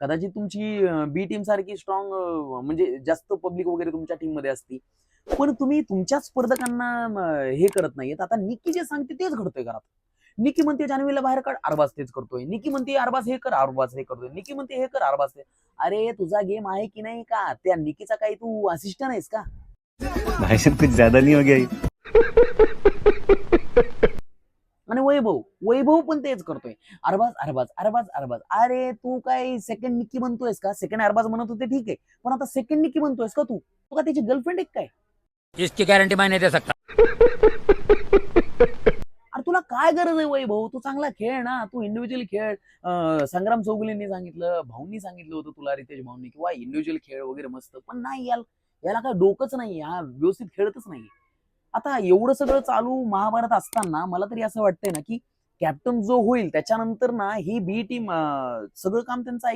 कदाचित तुमची बी टीम सारखी स्ट्रॉंग म्हणजे जास्त पब्लिक वगैरे तुमच्या टीममध्ये असती. पण तुम्ही तुमच्या स्पर्धकांना हे करत नाहीयेत. आता निकी जे सांगते तेच घडतोय घरात. निकी म्हणते जान्हवीला बाहेर काढ अरबाज तेच करतोय. निकी म्हणते अरबाज हे कर अरबाज हे करतोय. निकी म्हणते हे कर अरबाज हे. अरे तुझा गेम आहे की नाही का? त्या निकीचा काही तू असिस्टंट आहेस का? भाई कुछ ज्यादा नाही हो गया वैभव वैभव पण तेच करतोय. अरबाज अरबाज अरबाज अरबाज. अरे तू काय सेकंड निक्की म्हणतोयस का? सेकंड अरबाज म्हणत होते ठीक आहे. पण आता सेकंड निक्की म्हणतोयस का तू? तू का त्याची गर्लफ्रेंड आहे काय? इसकी गारंटी नहीं दे सकता अरे तुला काय गरज आहे वैभव? तू चांगला खेळ ना. तू इंडिव्हिज्युअल खेळ. अं, संग्राम चौगुलेंनी सांगितलं भाऊंनी सांगितलं होतं तुला रितेश भाऊंनी किंवा इंडिव्हिज्युअल खेळ वगैरे मस्त. पण नाही याल याला काय डोकंच नाही हा व्यवस्थित खेळतच नाही. आता एवढं सगळं चालू महाभारत असताना मला तरी असं वाटतंय ना की कॅप्टन जो होईल त्याच्यानंतर ना ही बी टीम सगळं काम त्यांचं